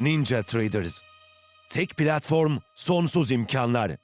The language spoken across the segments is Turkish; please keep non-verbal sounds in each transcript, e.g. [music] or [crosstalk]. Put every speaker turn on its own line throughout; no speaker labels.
Ninja Traders. Tek platform, sonsuz imkanlar.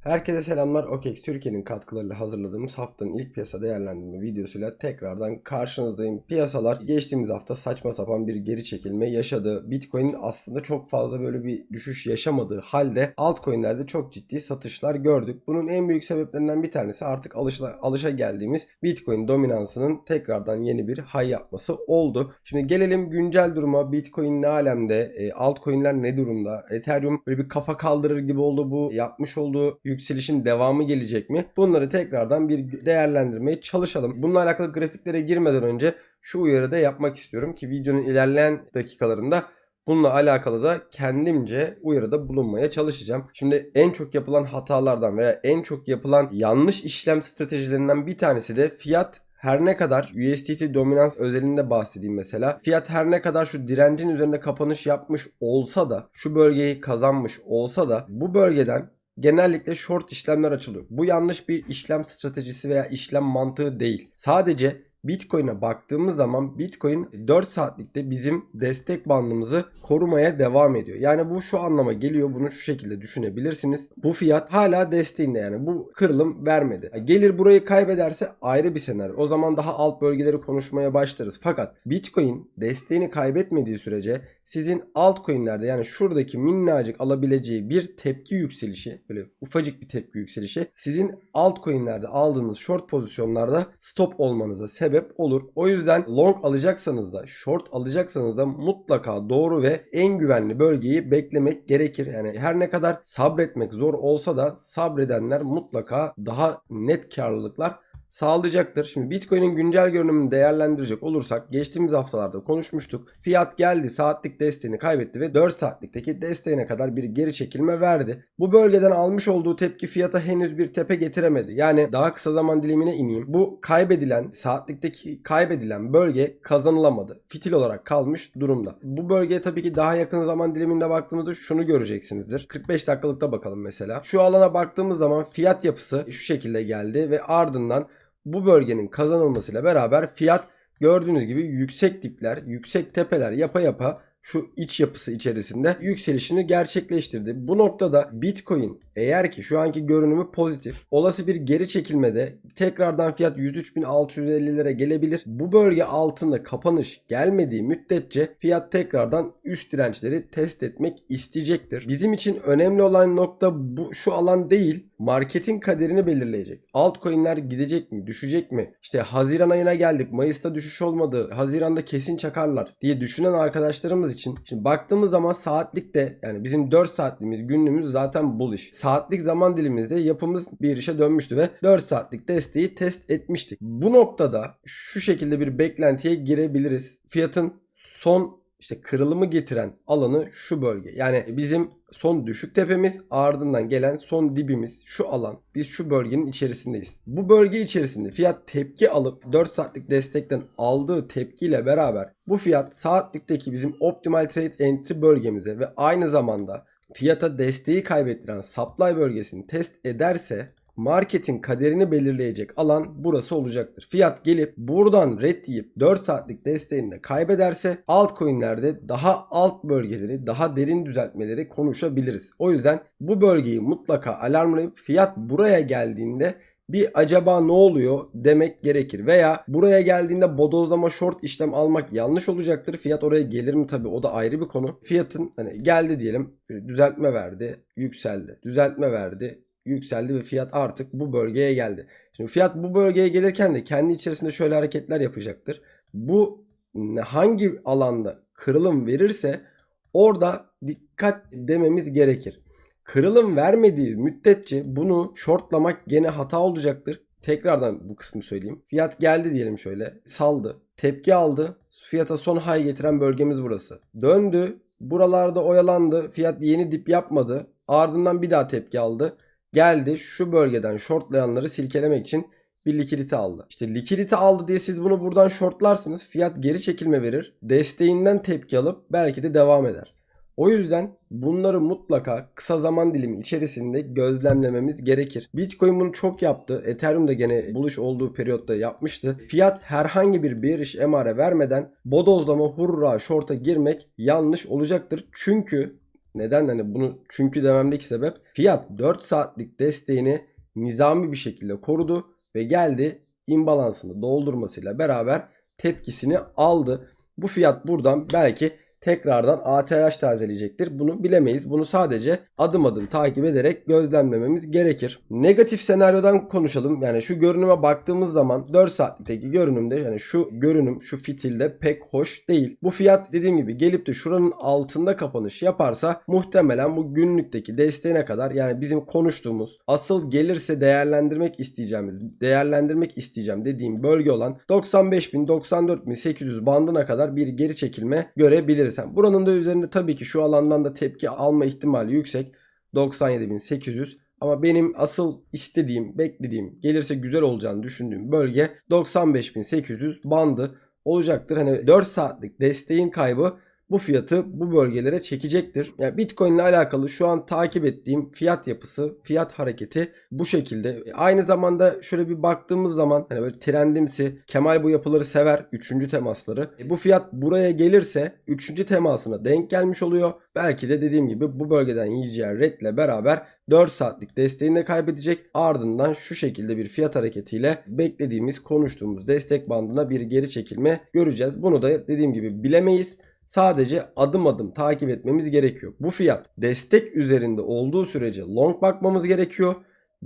Herkese selamlar. OKEX Türkiye'nin katkılarıyla hazırladığımız haftanın ilk piyasa değerlendirme videosuyla tekrardan karşınızdayım. Piyasalar geçtiğimiz hafta saçma sapan bir geri çekilme yaşadı. Bitcoin aslında çok fazla böyle bir düşüş yaşamadığı halde altcoin'lerde çok ciddi satışlar gördük. Bunun en büyük sebeplerinden bir tanesi artık alışla, alışa geldiğimiz Bitcoin dominansının tekrardan yeni bir high yapması oldu. Şimdi gelelim güncel duruma. Bitcoin ne alemde? E, altcoin'ler ne durumda? Ethereum böyle bir kafa kaldırır gibi oldu bu. Yapmış olduğu yükselişin devamı gelecek mi? Bunları tekrardan bir değerlendirmeye çalışalım. Bununla alakalı grafiklere girmeden önce şu uyarı da yapmak istiyorum ki videonun ilerleyen dakikalarında Bununla alakalı da kendimce uyarıda bulunmaya çalışacağım. Şimdi en çok yapılan hatalardan veya en çok yapılan yanlış işlem stratejilerinden bir tanesi de fiyat her ne kadar USDT dominans özelinde bahsedeyim mesela. Fiyat her ne kadar şu direncin üzerinde kapanış yapmış olsa da şu bölgeyi kazanmış olsa da bu bölgeden genellikle short işlemler açılıyor. Bu yanlış bir işlem stratejisi veya işlem mantığı değil. Sadece Bitcoin'e baktığımız zaman Bitcoin 4 saatlikte bizim destek bandımızı korumaya devam ediyor. Yani bu şu anlama geliyor. Bunu şu şekilde düşünebilirsiniz. Bu fiyat hala desteğinde yani bu kırılım vermedi. Gelir burayı kaybederse ayrı bir senaryo. O zaman daha alt bölgeleri konuşmaya başlarız. Fakat Bitcoin desteğini kaybetmediği sürece sizin altcoin'lerde yani şuradaki minnacık alabileceği bir tepki yükselişi böyle ufacık bir tepki yükselişi sizin altcoin'lerde aldığınız short pozisyonlarda stop olmanıza sebep olur. O yüzden long alacaksanız da short alacaksanız da mutlaka doğru ve en güvenli bölgeyi beklemek gerekir. Yani her ne kadar sabretmek zor olsa da sabredenler mutlaka daha net karlılıklar sağlayacaktır. Şimdi Bitcoin'in güncel görünümünü değerlendirecek olursak geçtiğimiz haftalarda konuşmuştuk. Fiyat geldi saatlik desteğini kaybetti ve 4 saatlikteki desteğine kadar bir geri çekilme verdi. Bu bölgeden almış olduğu tepki fiyata henüz bir tepe getiremedi. Yani daha kısa zaman dilimine ineyim. Bu kaybedilen saatlikteki kaybedilen bölge kazanılamadı. Fitil olarak kalmış durumda. Bu bölgeye tabii ki daha yakın zaman diliminde baktığımızda şunu göreceksinizdir. 45 dakikalıkta bakalım mesela. Şu alana baktığımız zaman fiyat yapısı şu şekilde geldi ve ardından bu bölgenin kazanılmasıyla beraber fiyat gördüğünüz gibi yüksek dipler, yüksek tepeler yapa yapa şu iç yapısı içerisinde yükselişini gerçekleştirdi. Bu noktada Bitcoin eğer ki şu anki görünümü pozitif olası bir geri çekilmede tekrardan fiyat 103.650'lere gelebilir. Bu bölge altında kapanış gelmediği müddetçe fiyat tekrardan üst dirençleri test etmek isteyecektir. Bizim için önemli olan nokta bu şu alan değil marketin kaderini belirleyecek. Altcoin'ler gidecek mi, düşecek mi? İşte Haziran ayına geldik. Mayıs'ta düşüş olmadı. Haziran'da kesin çakarlar diye düşünen arkadaşlarımız için. Şimdi baktığımız zaman saatlikte yani bizim 4 saatliğimiz günlüğümüz zaten bullish. Saatlik zaman dilimimizde yapımız bir işe dönmüştü ve 4 saatlik desteği test etmiştik. Bu noktada şu şekilde bir beklentiye girebiliriz. Fiyatın son işte kırılımı getiren alanı şu bölge. Yani bizim son düşük tepemiz ardından gelen son dibimiz şu alan. Biz şu bölgenin içerisindeyiz. Bu bölge içerisinde fiyat tepki alıp 4 saatlik destekten aldığı tepkiyle beraber bu fiyat saatlikteki bizim optimal trade entry bölgemize ve aynı zamanda fiyata desteği kaybettiren supply bölgesini test ederse marketin kaderini belirleyecek alan burası olacaktır. Fiyat gelip buradan red deyip 4 saatlik desteğini de kaybederse altcoin'lerde daha alt bölgeleri, daha derin düzeltmeleri konuşabiliriz. O yüzden bu bölgeyi mutlaka alarmlayıp fiyat buraya geldiğinde bir acaba ne oluyor demek gerekir. Veya buraya geldiğinde bodozlama short işlem almak yanlış olacaktır. Fiyat oraya gelir mi tabi o da ayrı bir konu. Fiyatın hani geldi diyelim düzeltme verdi, yükseldi. Düzeltme verdi, yükseldi ve fiyat artık bu bölgeye geldi. Şimdi fiyat bu bölgeye gelirken de kendi içerisinde şöyle hareketler yapacaktır. Bu hangi alanda kırılım verirse orada dikkat dememiz gerekir. Kırılım vermediği müddetçe bunu shortlamak gene hata olacaktır. Tekrardan bu kısmı söyleyeyim. Fiyat geldi diyelim şöyle. Saldı. Tepki aldı. Fiyata son high getiren bölgemiz burası. Döndü. Buralarda oyalandı. Fiyat yeni dip yapmadı. Ardından bir daha tepki aldı geldi şu bölgeden shortlayanları silkelemek için bir likidite aldı. İşte likidite aldı diye siz bunu buradan shortlarsınız. Fiyat geri çekilme verir. Desteğinden tepki alıp belki de devam eder. O yüzden bunları mutlaka kısa zaman dilimi içerisinde gözlemlememiz gerekir. Bitcoin bunu çok yaptı. Ethereum da gene buluş olduğu periyotta yapmıştı. Fiyat herhangi bir bearish emare vermeden bodozlama hurra short'a girmek yanlış olacaktır. Çünkü neden hani bunu çünkü dememdeki sebep fiyat 4 saatlik desteğini nizami bir şekilde korudu ve geldi imbalansını doldurmasıyla beraber tepkisini aldı. Bu fiyat buradan belki tekrardan ATH tazeleyecektir. Bunu bilemeyiz. Bunu sadece adım adım takip ederek gözlemlememiz gerekir. Negatif senaryodan konuşalım. Yani şu görünüme baktığımız zaman 4 saatlikteki görünümde yani şu görünüm şu fitilde pek hoş değil. Bu fiyat dediğim gibi gelip de şuranın altında kapanış yaparsa muhtemelen bu günlükteki desteğine kadar yani bizim konuştuğumuz asıl gelirse değerlendirmek isteyeceğimiz değerlendirmek isteyeceğim dediğim bölge olan 95.000 94.800 bandına kadar bir geri çekilme görebiliriz. Yani buranın da üzerinde tabii ki şu alandan da tepki alma ihtimali yüksek. 97.800 ama benim asıl istediğim, beklediğim, gelirse güzel olacağını düşündüğüm bölge 95.800 bandı olacaktır. Hani 4 saatlik desteğin kaybı bu fiyatı bu bölgelere çekecektir. Yani Bitcoin ile alakalı şu an takip ettiğim fiyat yapısı, fiyat hareketi bu şekilde. Aynı zamanda şöyle bir baktığımız zaman hani böyle trendimsi Kemal bu yapıları sever. Üçüncü temasları. E bu fiyat buraya gelirse üçüncü temasına denk gelmiş oluyor. Belki de dediğim gibi bu bölgeden yiyeceği redle beraber 4 saatlik desteğini de kaybedecek. Ardından şu şekilde bir fiyat hareketiyle beklediğimiz konuştuğumuz destek bandına bir geri çekilme göreceğiz. Bunu da dediğim gibi bilemeyiz. Sadece adım adım takip etmemiz gerekiyor. Bu fiyat destek üzerinde olduğu sürece long bakmamız gerekiyor.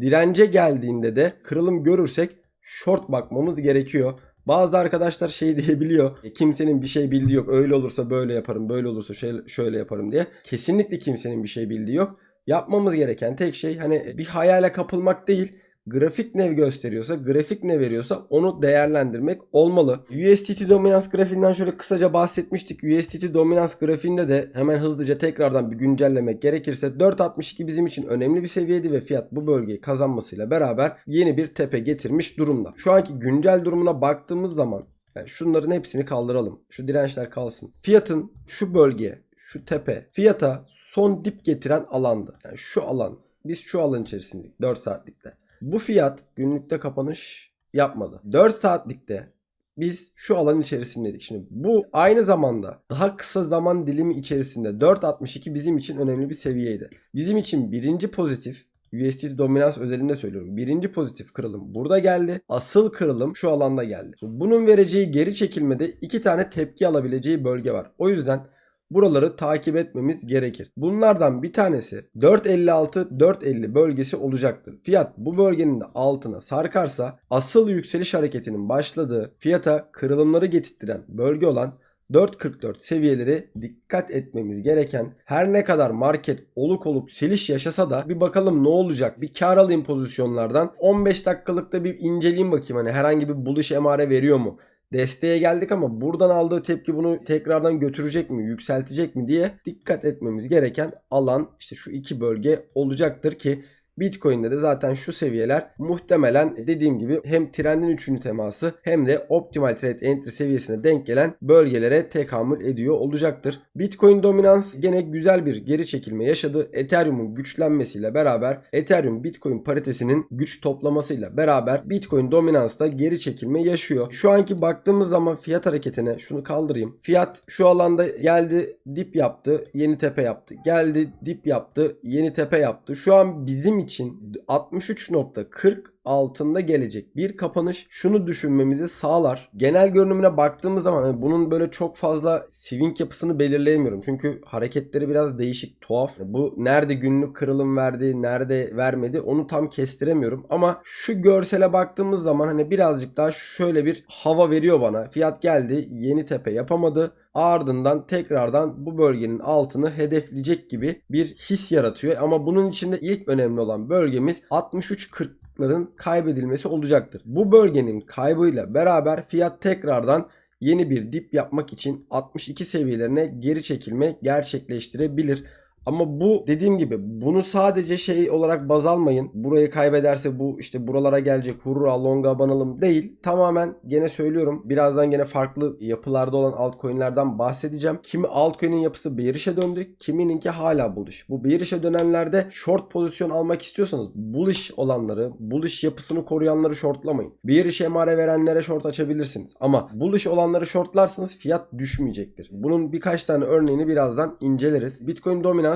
Dirence geldiğinde de kırılım görürsek short bakmamız gerekiyor. Bazı arkadaşlar şey [laughs] diyebiliyor. "E, Kimsenin bir şey bildiği yok. Öyle olursa böyle yaparım, böyle olursa şöyle, şöyle yaparım diye. Kesinlikle kimsenin bir şey bildiği yok. Yapmamız gereken tek şey hani bir hayale kapılmak değil. Grafik ne gösteriyorsa, grafik ne veriyorsa onu değerlendirmek olmalı. USDT dominans grafiğinden şöyle kısaca bahsetmiştik. USDT dominans grafiğinde de hemen hızlıca tekrardan bir güncellemek gerekirse 4.62 bizim için önemli bir seviyeydi ve fiyat bu bölgeyi kazanmasıyla beraber yeni bir tepe getirmiş durumda. Şu anki güncel durumuna baktığımız zaman yani şunların hepsini kaldıralım. Şu dirençler kalsın. Fiyatın şu bölge, şu tepe fiyata son dip getiren alandı. Yani şu alan. Biz şu alan içerisindeydik 4 saatlikte. Bu fiyat günlükte kapanış yapmadı. 4 saatlikte biz şu alan içerisindeydik. Şimdi bu aynı zamanda daha kısa zaman dilimi içerisinde 4.62 bizim için önemli bir seviyeydi. Bizim için birinci pozitif USDT dominans özelinde söylüyorum. Birinci pozitif kırılım burada geldi. Asıl kırılım şu alanda geldi. Bunun vereceği geri çekilmede iki tane tepki alabileceği bölge var. O yüzden buraları takip etmemiz gerekir. Bunlardan bir tanesi 4.56-4.50 bölgesi olacaktır. Fiyat bu bölgenin de altına sarkarsa asıl yükseliş hareketinin başladığı fiyata kırılımları getirtiren bölge olan 4.44 seviyeleri dikkat etmemiz gereken her ne kadar market oluk oluk seliş yaşasa da bir bakalım ne olacak bir kar alayım pozisyonlardan 15 dakikalıkta bir inceleyeyim bakayım hani herhangi bir buluş emare veriyor mu desteğe geldik ama buradan aldığı tepki bunu tekrardan götürecek mi, yükseltecek mi diye dikkat etmemiz gereken alan işte şu iki bölge olacaktır ki Bitcoin'de de zaten şu seviyeler muhtemelen dediğim gibi hem trendin 3. teması hem de optimal trade entry seviyesine denk gelen bölgelere tekamül ediyor olacaktır. Bitcoin dominans gene güzel bir geri çekilme yaşadı. Ethereum'un güçlenmesiyle beraber Ethereum Bitcoin paritesinin güç toplamasıyla beraber Bitcoin dominansta geri çekilme yaşıyor. Şu anki baktığımız zaman fiyat hareketine şunu kaldırayım. Fiyat şu alanda geldi dip yaptı yeni tepe yaptı. Geldi dip yaptı yeni tepe yaptı. Şu an bizim için 63.40 altında gelecek bir kapanış şunu düşünmemizi sağlar. Genel görünümüne baktığımız zaman hani bunun böyle çok fazla swing yapısını belirleyemiyorum. Çünkü hareketleri biraz değişik, tuhaf. Bu nerede günlük kırılım verdi, nerede vermedi onu tam kestiremiyorum. Ama şu görsele baktığımız zaman hani birazcık daha şöyle bir hava veriyor bana. Fiyat geldi, yeni tepe yapamadı. Ardından tekrardan bu bölgenin altını hedefleyecek gibi bir his yaratıyor. Ama bunun içinde ilk önemli olan bölgemiz 63.40 ların kaybedilmesi olacaktır. Bu bölgenin kaybıyla beraber fiyat tekrardan yeni bir dip yapmak için 62 seviyelerine geri çekilme gerçekleştirebilir. Ama bu dediğim gibi bunu sadece şey olarak baz almayın. Burayı kaybederse bu işte buralara gelecek hurra longa banalım değil. Tamamen gene söylüyorum birazdan gene farklı yapılarda olan altcoin'lerden bahsedeceğim. Kimi altcoin'in yapısı bearish'e döndü. Kimininki hala bullish. Bu bearish'e dönenlerde short pozisyon almak istiyorsanız bullish olanları, bullish yapısını koruyanları shortlamayın. Bearish emare verenlere short açabilirsiniz. Ama bullish olanları shortlarsanız fiyat düşmeyecektir. Bunun birkaç tane örneğini birazdan inceleriz. Bitcoin dominansla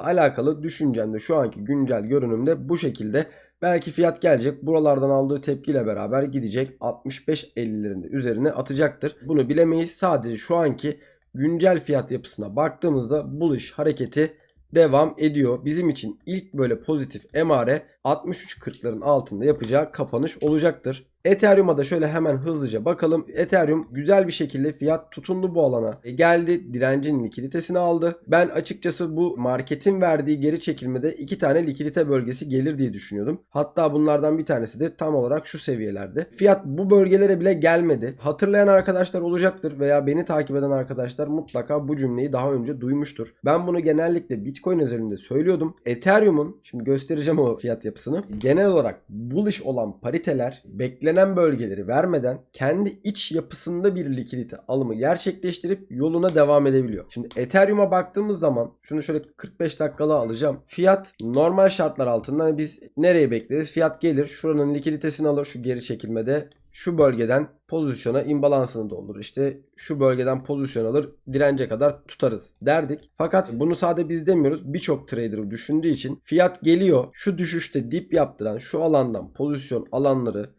alakalı düşüncem de şu anki güncel görünümde bu şekilde. Belki fiyat gelecek. Buralardan aldığı tepkiyle beraber gidecek. 65-50'lerinde üzerine atacaktır. Bunu bilemeyiz. Sadece şu anki güncel fiyat yapısına baktığımızda bullish hareketi devam ediyor. Bizim için ilk böyle pozitif emare 63.40'ların altında yapacağı kapanış olacaktır. Ethereum'a da şöyle hemen hızlıca bakalım. Ethereum güzel bir şekilde fiyat tutundu bu alana. E geldi direncin likiditesini aldı. Ben açıkçası bu marketin verdiği geri çekilmede iki tane likidite bölgesi gelir diye düşünüyordum. Hatta bunlardan bir tanesi de tam olarak şu seviyelerde. Fiyat bu bölgelere bile gelmedi. Hatırlayan arkadaşlar olacaktır veya beni takip eden arkadaşlar mutlaka bu cümleyi daha önce duymuştur. Ben bunu genellikle Bitcoin özelinde söylüyordum. Ethereum'un şimdi göstereceğim o fiyat yapısını. Genel olarak bullish olan pariteler beklenen bölgeleri vermeden kendi iç yapısında bir likidite alımı gerçekleştirip yoluna devam edebiliyor. Şimdi Ethereum'a baktığımız zaman şunu şöyle 45 dakikalığa alacağım. Fiyat normal şartlar altında hani biz nereye bekleriz? Fiyat gelir şuranın likiditesini alır şu geri çekilmede şu bölgeden pozisyona imbalansını doldurur. İşte şu bölgeden pozisyon alır dirence kadar tutarız derdik. Fakat bunu sadece biz demiyoruz. Birçok trader düşündüğü için fiyat geliyor. Şu düşüşte dip yaptıran şu alandan pozisyon alanları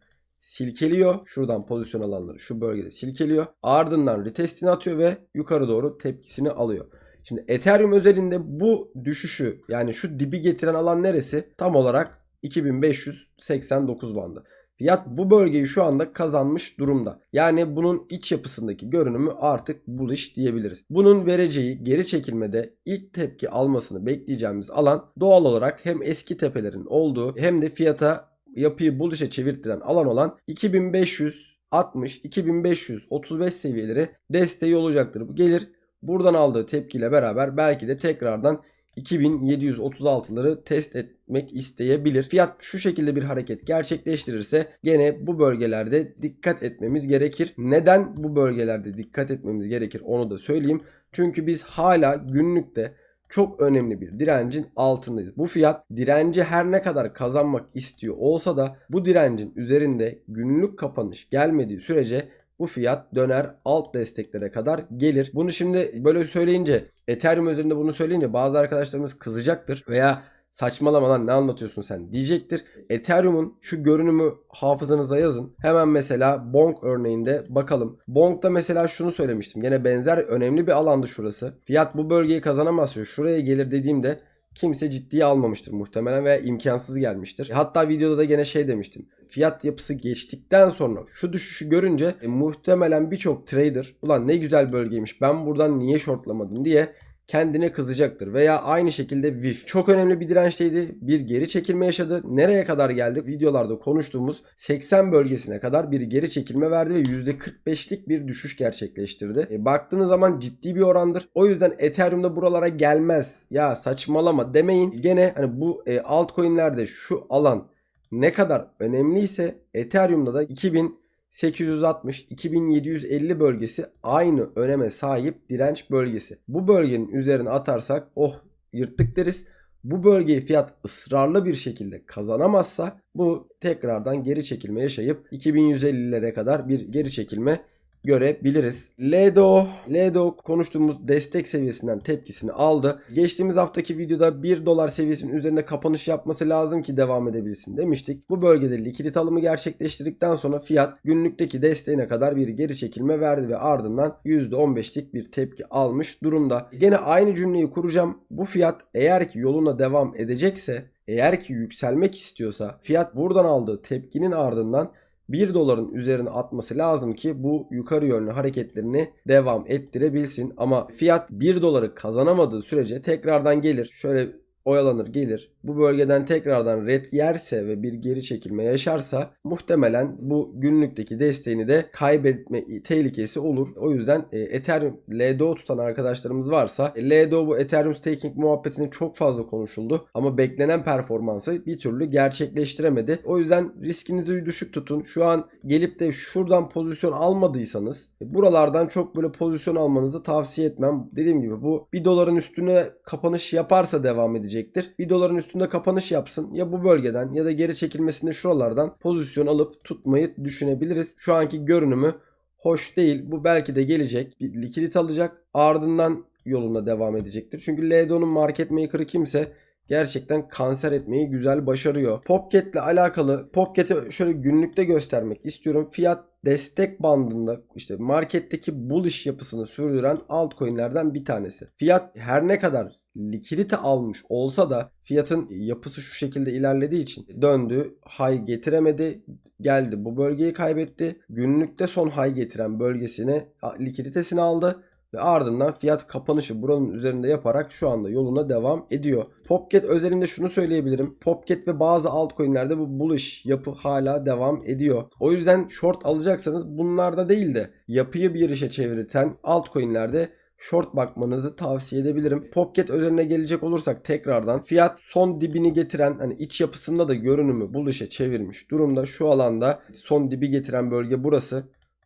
silkeliyor. Şuradan pozisyon alanları şu bölgede silkeliyor. Ardından retestini atıyor ve yukarı doğru tepkisini alıyor. Şimdi Ethereum özelinde bu düşüşü yani şu dibi getiren alan neresi? Tam olarak 2589 bandı. Fiyat bu bölgeyi şu anda kazanmış durumda. Yani bunun iç yapısındaki görünümü artık bullish diyebiliriz. Bunun vereceği geri çekilmede ilk tepki almasını bekleyeceğimiz alan doğal olarak hem eski tepelerin olduğu hem de fiyata yapıyı bullish'e çevirtiren alan olan 2560 2535 seviyeleri desteği olacaktır. Bu gelir buradan aldığı tepkiyle beraber belki de tekrardan 2736'ları test etmek isteyebilir. Fiyat şu şekilde bir hareket gerçekleştirirse gene bu bölgelerde dikkat etmemiz gerekir. Neden bu bölgelerde dikkat etmemiz gerekir onu da söyleyeyim. Çünkü biz hala günlükte çok önemli bir direncin altındayız. Bu fiyat direnci her ne kadar kazanmak istiyor olsa da bu direncin üzerinde günlük kapanış gelmediği sürece bu fiyat döner alt desteklere kadar gelir. Bunu şimdi böyle söyleyince Ethereum üzerinde bunu söyleyince bazı arkadaşlarımız kızacaktır veya saçmalama lan ne anlatıyorsun sen diyecektir. Ethereum'un şu görünümü hafızanıza yazın. Hemen mesela Bonk örneğinde bakalım. Bonk'ta mesela şunu söylemiştim. Gene benzer önemli bir alandı şurası. Fiyat bu bölgeyi kazanamaz. Şuraya gelir dediğimde kimse ciddiye almamıştır muhtemelen veya imkansız gelmiştir. Hatta videoda da gene şey demiştim. Fiyat yapısı geçtikten sonra şu düşüşü görünce e, muhtemelen birçok trader ulan ne güzel bölgeymiş ben buradan niye shortlamadım diye kendine kızacaktır. Veya aynı şekilde VIF çok önemli bir dirençteydi. Bir geri çekilme yaşadı. Nereye kadar geldi? Videolarda konuştuğumuz 80 bölgesine kadar bir geri çekilme verdi ve %45'lik bir düşüş gerçekleştirdi. E, baktığınız zaman ciddi bir orandır. O yüzden Ethereum'da buralara gelmez. Ya saçmalama demeyin. Gene hani bu e, altcoin'lerde şu alan ne kadar önemliyse Ethereum'da da 2000 860-2750 bölgesi aynı öneme sahip direnç bölgesi. Bu bölgenin üzerine atarsak oh yırttık deriz. Bu bölgeyi fiyat ısrarlı bir şekilde kazanamazsa bu tekrardan geri çekilme yaşayıp 2150'lere kadar bir geri çekilme görebiliriz. Ledo, Ledo konuştuğumuz destek seviyesinden tepkisini aldı. Geçtiğimiz haftaki videoda 1 dolar seviyesinin üzerinde kapanış yapması lazım ki devam edebilsin demiştik. Bu bölgede likidite alımı gerçekleştirdikten sonra fiyat günlükteki desteğine kadar bir geri çekilme verdi ve ardından %15'lik bir tepki almış durumda. Gene aynı cümleyi kuracağım. Bu fiyat eğer ki yoluna devam edecekse eğer ki yükselmek istiyorsa fiyat buradan aldığı tepkinin ardından 1 doların üzerine atması lazım ki bu yukarı yönlü hareketlerini devam ettirebilsin. Ama fiyat 1 doları kazanamadığı sürece tekrardan gelir. Şöyle oyalanır gelir. Bu bölgeden tekrardan red yerse ve bir geri çekilme yaşarsa muhtemelen bu günlükteki desteğini de kaybetme tehlikesi olur. O yüzden e, Ethereum LDO tutan arkadaşlarımız varsa e, LDO bu Ethereum staking muhabbetini çok fazla konuşuldu ama beklenen performansı bir türlü gerçekleştiremedi. O yüzden riskinizi düşük tutun. Şu an gelip de şuradan pozisyon almadıysanız e, buralardan çok böyle pozisyon almanızı tavsiye etmem. Dediğim gibi bu 1 doların üstüne kapanış yaparsa devam edecektir. 1 doların üstünde kapanış yapsın ya bu bölgeden ya da geri çekilmesinde şuralardan pozisyon alıp tutmayı düşünebiliriz. Şu anki görünümü hoş değil. Bu belki de gelecek. Bir likidit alacak. Ardından yoluna devam edecektir. Çünkü LDO'nun market maker'ı kimse gerçekten kanser etmeyi güzel başarıyor. Popket'le alakalı Popket'i şöyle günlükte göstermek istiyorum. Fiyat destek bandında işte marketteki bullish yapısını sürdüren altcoin'lerden bir tanesi. Fiyat her ne kadar likidite almış olsa da fiyatın yapısı şu şekilde ilerlediği için döndü, high getiremedi, geldi bu bölgeyi kaybetti. Günlükte son high getiren bölgesine likiditesini aldı ve ardından fiyat kapanışı buranın üzerinde yaparak şu anda yoluna devam ediyor. Popket özelinde şunu söyleyebilirim. Popket ve bazı altcoin'lerde bu bullish yapı hala devam ediyor. O yüzden short alacaksanız bunlarda değil de yapıyı bir işe çevirten altcoin'lerde short bakmanızı tavsiye edebilirim. Popket özeline gelecek olursak tekrardan fiyat son dibini getiren hani iç yapısında da görünümü bullish'e çevirmiş durumda. Şu alanda son dibi getiren bölge burası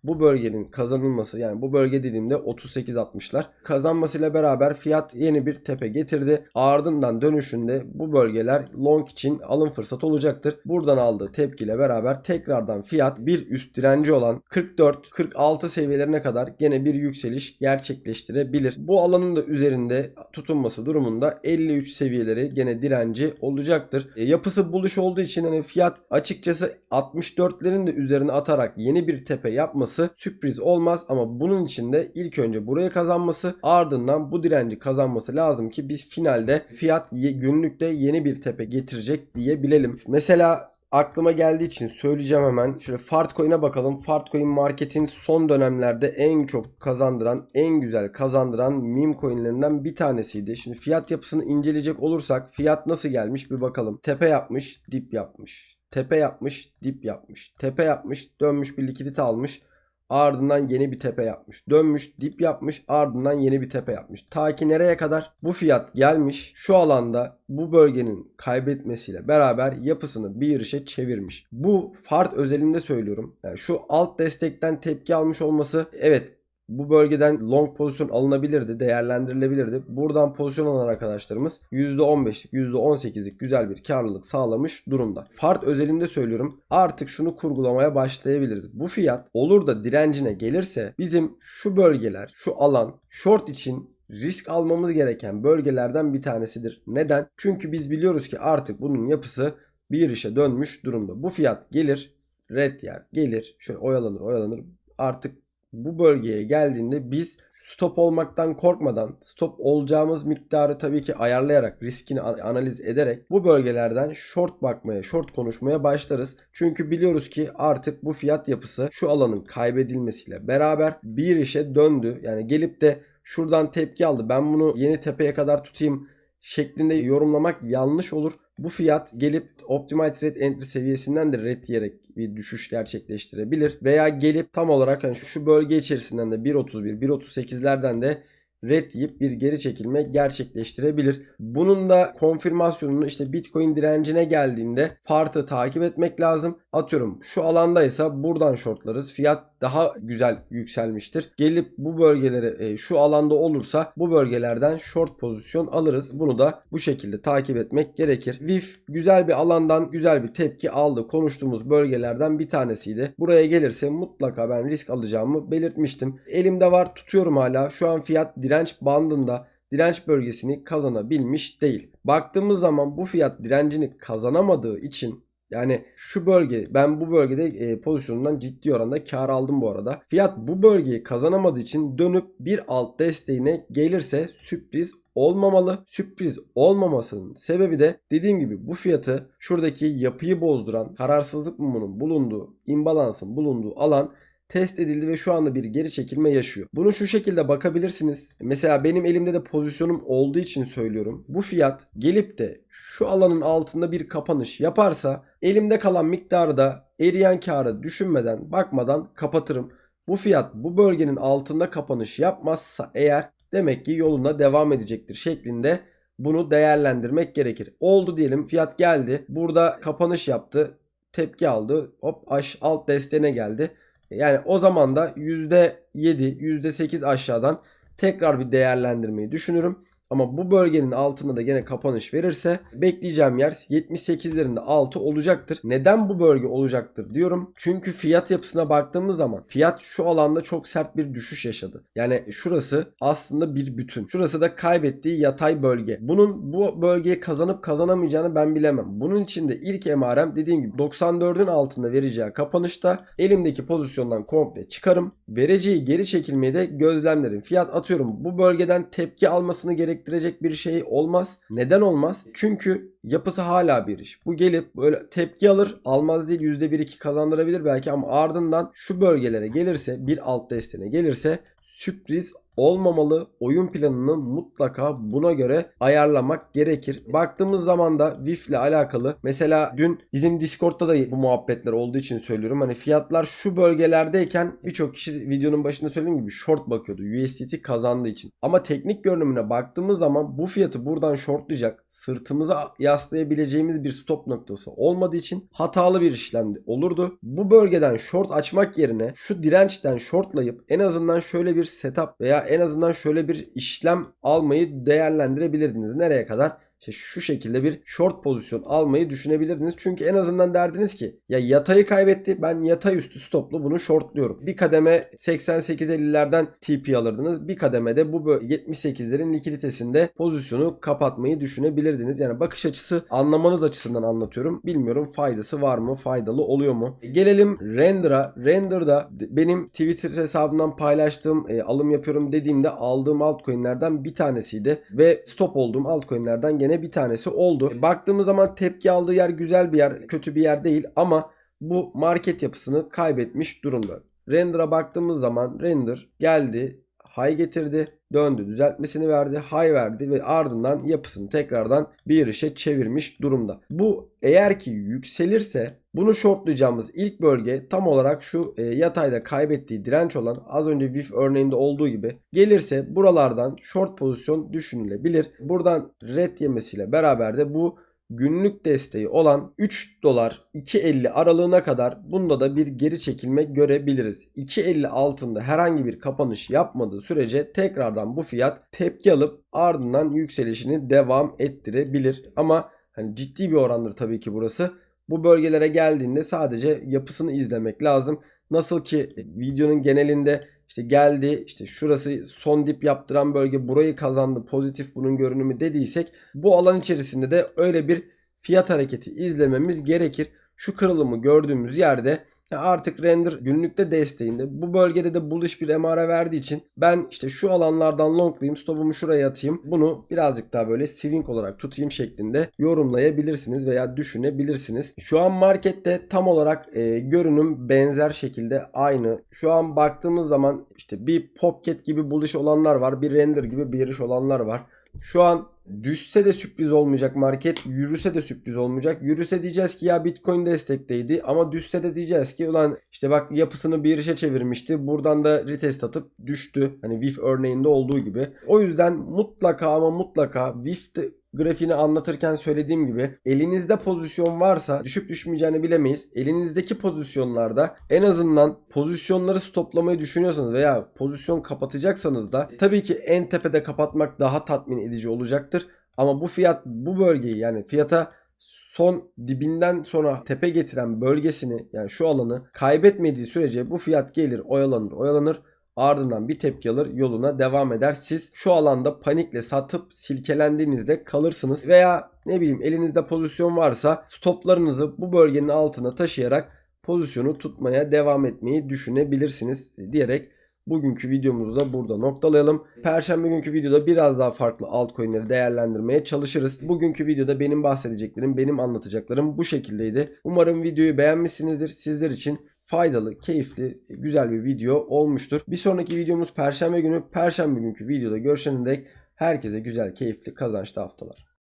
bu bölgenin kazanılması yani bu bölge dediğimde 38-60'lar kazanmasıyla beraber fiyat yeni bir tepe getirdi. Ardından dönüşünde bu bölgeler long için alım fırsatı olacaktır. Buradan aldığı tepkiyle beraber tekrardan fiyat bir üst direnci olan 44-46 seviyelerine kadar gene bir yükseliş gerçekleştirebilir. Bu alanın da üzerinde tutunması durumunda 53 seviyeleri gene direnci olacaktır. E, yapısı buluş olduğu için hani fiyat açıkçası 64'lerin de üzerine atarak yeni bir tepe yapması sürpriz olmaz ama bunun için de ilk önce buraya kazanması ardından bu direnci kazanması lazım ki biz finalde fiyat günlükte yeni bir tepe getirecek diyebilelim. Mesela aklıma geldiği için söyleyeceğim hemen. Şöyle Fartcoin'e bakalım. Fartcoin marketin son dönemlerde en çok kazandıran, en güzel kazandıran meme coinlerinden bir tanesiydi. Şimdi fiyat yapısını inceleyecek olursak fiyat nasıl gelmiş bir bakalım. Tepe yapmış, dip yapmış. Tepe yapmış, dip yapmış. Tepe yapmış, dönmüş bir likidite almış. Ardından yeni bir tepe yapmış. Dönmüş, dip yapmış, ardından yeni bir tepe yapmış. Ta ki nereye kadar? Bu fiyat gelmiş. Şu alanda bu bölgenin kaybetmesiyle beraber yapısını bir işe çevirmiş. Bu fart özelinde söylüyorum. Yani şu alt destekten tepki almış olması evet bu bölgeden long pozisyon alınabilirdi, değerlendirilebilirdi. Buradan pozisyon alan arkadaşlarımız %15'lik, %18'lik güzel bir karlılık sağlamış durumda. Fart özelinde söylüyorum. Artık şunu kurgulamaya başlayabiliriz. Bu fiyat olur da direncine gelirse bizim şu bölgeler, şu alan short için risk almamız gereken bölgelerden bir tanesidir. Neden? Çünkü biz biliyoruz ki artık bunun yapısı bir işe dönmüş durumda. Bu fiyat gelir, red yer, gelir, şöyle oyalanır, oyalanır. Artık bu bölgeye geldiğinde biz stop olmaktan korkmadan stop olacağımız miktarı tabii ki ayarlayarak riskini analiz ederek bu bölgelerden short bakmaya, short konuşmaya başlarız. Çünkü biliyoruz ki artık bu fiyat yapısı şu alanın kaybedilmesiyle beraber bir işe döndü. Yani gelip de şuradan tepki aldı. Ben bunu yeni tepeye kadar tutayım şeklinde yorumlamak yanlış olur. Bu fiyat gelip Optimized Rate Entry seviyesinden de red diyerek bir düşüş gerçekleştirebilir. Veya gelip tam olarak hani şu bölge içerisinden de 1.31, 1.38'lerden de red yiyip bir geri çekilme gerçekleştirebilir. Bunun da konfirmasyonunu işte Bitcoin direncine geldiğinde partı takip etmek lazım. Atıyorum şu alandaysa buradan shortlarız. Fiyat daha güzel yükselmiştir. Gelip bu bölgelere şu alanda olursa bu bölgelerden short pozisyon alırız. Bunu da bu şekilde takip etmek gerekir. VIF güzel bir alandan güzel bir tepki aldı. Konuştuğumuz bölgelerden bir tanesiydi. Buraya gelirse mutlaka ben risk alacağımı belirtmiştim. Elimde var tutuyorum hala. Şu an fiyat direnç bandında direnç bölgesini kazanabilmiş değil. Baktığımız zaman bu fiyat direncini kazanamadığı için yani şu bölge ben bu bölgede e, pozisyonundan ciddi oranda kar aldım bu arada. Fiyat bu bölgeyi kazanamadığı için dönüp bir alt desteğine gelirse sürpriz olmamalı. Sürpriz olmamasının sebebi de dediğim gibi bu fiyatı şuradaki yapıyı bozduran kararsızlık mumunun bulunduğu, imbalansın bulunduğu alan test edildi ve şu anda bir geri çekilme yaşıyor. Bunu şu şekilde bakabilirsiniz. Mesela benim elimde de pozisyonum olduğu için söylüyorum. Bu fiyat gelip de şu alanın altında bir kapanış yaparsa elimde kalan miktarı da eriyen karı düşünmeden bakmadan kapatırım. Bu fiyat bu bölgenin altında kapanış yapmazsa eğer demek ki yoluna devam edecektir şeklinde bunu değerlendirmek gerekir. Oldu diyelim fiyat geldi. Burada kapanış yaptı. Tepki aldı. Hop aş alt desteğine geldi. Yani o zaman da %7, %8 aşağıdan tekrar bir değerlendirmeyi düşünürüm. Ama bu bölgenin altında da gene kapanış verirse bekleyeceğim yer 78'lerinde altı olacaktır. Neden bu bölge olacaktır diyorum. Çünkü fiyat yapısına baktığımız zaman fiyat şu alanda çok sert bir düşüş yaşadı. Yani şurası aslında bir bütün. Şurası da kaybettiği yatay bölge. Bunun bu bölgeyi kazanıp kazanamayacağını ben bilemem. Bunun için de ilk emarem dediğim gibi 94'ün altında vereceği kapanışta elimdeki pozisyondan komple çıkarım. Vereceği geri çekilmeyi de gözlemlerim. Fiyat atıyorum bu bölgeden tepki almasını gerektirecek bir şey olmaz. Neden olmaz? Çünkü yapısı hala bir iş. Bu gelip böyle tepki alır almaz değil %1-2 kazandırabilir belki ama ardından şu bölgelere gelirse bir alt desteğine gelirse sürpriz olmamalı. Oyun planını mutlaka buna göre ayarlamak gerekir. Baktığımız zaman da VIF ile alakalı mesela dün bizim Discord'da da bu muhabbetler olduğu için söylüyorum. Hani fiyatlar şu bölgelerdeyken birçok kişi videonun başında söylediğim gibi short bakıyordu. USDT kazandığı için. Ama teknik görünümüne baktığımız zaman bu fiyatı buradan shortlayacak sırtımıza yaslayabileceğimiz bir stop noktası olmadığı için hatalı bir işlem olurdu. Bu bölgeden short açmak yerine şu dirençten shortlayıp en azından şöyle bir setup veya en azından şöyle bir işlem almayı değerlendirebilirdiniz. Nereye kadar? İşte şu şekilde bir short pozisyon almayı düşünebilirdiniz. Çünkü en azından derdiniz ki ya yatayı kaybetti ben yatay üstü stoplu bunu shortluyorum. Bir kademe 88-50'lerden TP alırdınız. Bir kademede bu 78'lerin likiditesinde pozisyonu kapatmayı düşünebilirdiniz. Yani bakış açısı anlamanız açısından anlatıyorum. Bilmiyorum faydası var mı? Faydalı oluyor mu? Gelelim Render'a. Render'da benim Twitter hesabından paylaştığım e, alım yapıyorum dediğimde aldığım altcoin'lerden bir tanesiydi. Ve stop olduğum altcoin'lerden gene bir tanesi oldu. Baktığımız zaman tepki aldığı yer güzel bir yer, kötü bir yer değil ama bu market yapısını kaybetmiş durumda. Render'a baktığımız zaman render geldi, high getirdi, döndü, düzeltmesini verdi, high verdi ve ardından yapısını tekrardan bir işe çevirmiş durumda. Bu eğer ki yükselirse bunu shortlayacağımız ilk bölge tam olarak şu e, yatayda kaybettiği direnç olan az önce VIF örneğinde olduğu gibi gelirse buralardan short pozisyon düşünülebilir. Buradan red yemesiyle beraber de bu günlük desteği olan 3 dolar 2.50 aralığına kadar bunda da bir geri çekilme görebiliriz. 2.50 altında herhangi bir kapanış yapmadığı sürece tekrardan bu fiyat tepki alıp ardından yükselişini devam ettirebilir. Ama hani ciddi bir orandır tabii ki burası. Bu bölgelere geldiğinde sadece yapısını izlemek lazım. Nasıl ki videonun genelinde işte geldi işte şurası son dip yaptıran bölge burayı kazandı pozitif bunun görünümü dediysek bu alan içerisinde de öyle bir fiyat hareketi izlememiz gerekir. Şu kırılımı gördüğümüz yerde artık render günlükte desteğinde bu bölgede de bullish bir emare verdiği için ben işte şu alanlardan longlayayım stopumu şuraya atayım bunu birazcık daha böyle swing olarak tutayım şeklinde yorumlayabilirsiniz veya düşünebilirsiniz. Şu an markette tam olarak e, görünüm benzer şekilde aynı. Şu an baktığımız zaman işte bir popket gibi bullish olanlar var bir render gibi bearish olanlar var. Şu an düşse de sürpriz olmayacak market, yürüse de sürpriz olmayacak. Yürüse diyeceğiz ki ya Bitcoin destekteydi ama düşse de diyeceğiz ki ulan işte bak yapısını bir işe çevirmişti. Buradan da retest atıp düştü. Hani VIF örneğinde olduğu gibi. O yüzden mutlaka ama mutlaka VIF de grafiğini anlatırken söylediğim gibi elinizde pozisyon varsa düşüp düşmeyeceğini bilemeyiz. Elinizdeki pozisyonlarda en azından pozisyonları stoplamayı düşünüyorsanız veya pozisyon kapatacaksanız da tabii ki en tepede kapatmak daha tatmin edici olacaktır. Ama bu fiyat bu bölgeyi yani fiyata son dibinden sonra tepe getiren bölgesini yani şu alanı kaybetmediği sürece bu fiyat gelir oyalanır oyalanır ardından bir tepki alır yoluna devam eder. Siz şu alanda panikle satıp silkelendiğinizde kalırsınız veya ne bileyim elinizde pozisyon varsa stoplarınızı bu bölgenin altına taşıyarak pozisyonu tutmaya devam etmeyi düşünebilirsiniz diyerek bugünkü videomuzu da burada noktalayalım. Perşembe günkü videoda biraz daha farklı altcoin'leri değerlendirmeye çalışırız. Bugünkü videoda benim bahsedeceklerim, benim anlatacaklarım bu şekildeydi. Umarım videoyu beğenmişsinizdir. Sizler için faydalı, keyifli, güzel bir video olmuştur. Bir sonraki videomuz Perşembe günü. Perşembe günkü videoda görüşene dek herkese güzel, keyifli, kazançlı haftalar.